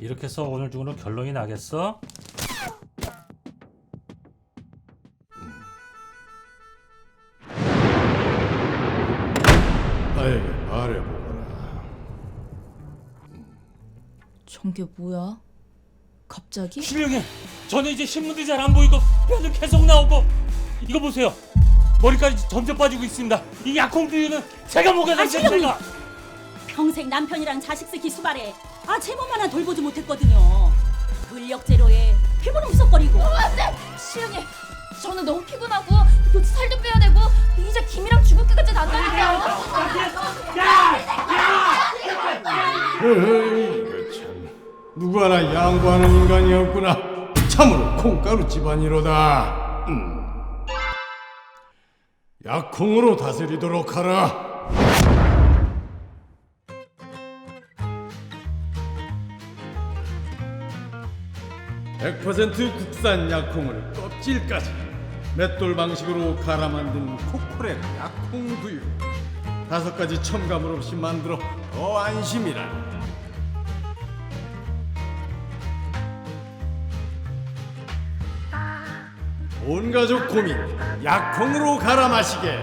이렇게 해서 오늘 중으로 결론이 나겠어? 나에게 말해보거라. 저게 뭐야? 갑자기? 실령님, 저는 이제 신문도 잘 안 보이고 뼈도 계속 나오고 이거 보세요. 머리까지 점점 빠지고 있습니다. 이 약콩두유는 제가 먹어야 아, 실령님! 제가. 평생 남편이랑 자식스 기수발에 아 제몸 하나 돌보지 못했거든요. 근력 제로에 피부는 흡석거리고 시은이 저는 너무 피곤하고 곧 살도 빼야 되고 이제 김이랑 죽을 끝까지 난다니까요. 에이, 이거 참 누구 하나 양보하는 인간이었구나. 참으로 콩가루 집안이로다. 음. 약콩으로 다스리도록 하라. (100% 국산 약콩을 껍질까지) 맷돌 방식으로 갈아 만든 코코렛 약콩 두유. 다섯 가지 첨가물 없이 만들어 더 안심이라. 온 가족 고민 약콩으로 갈아 마시게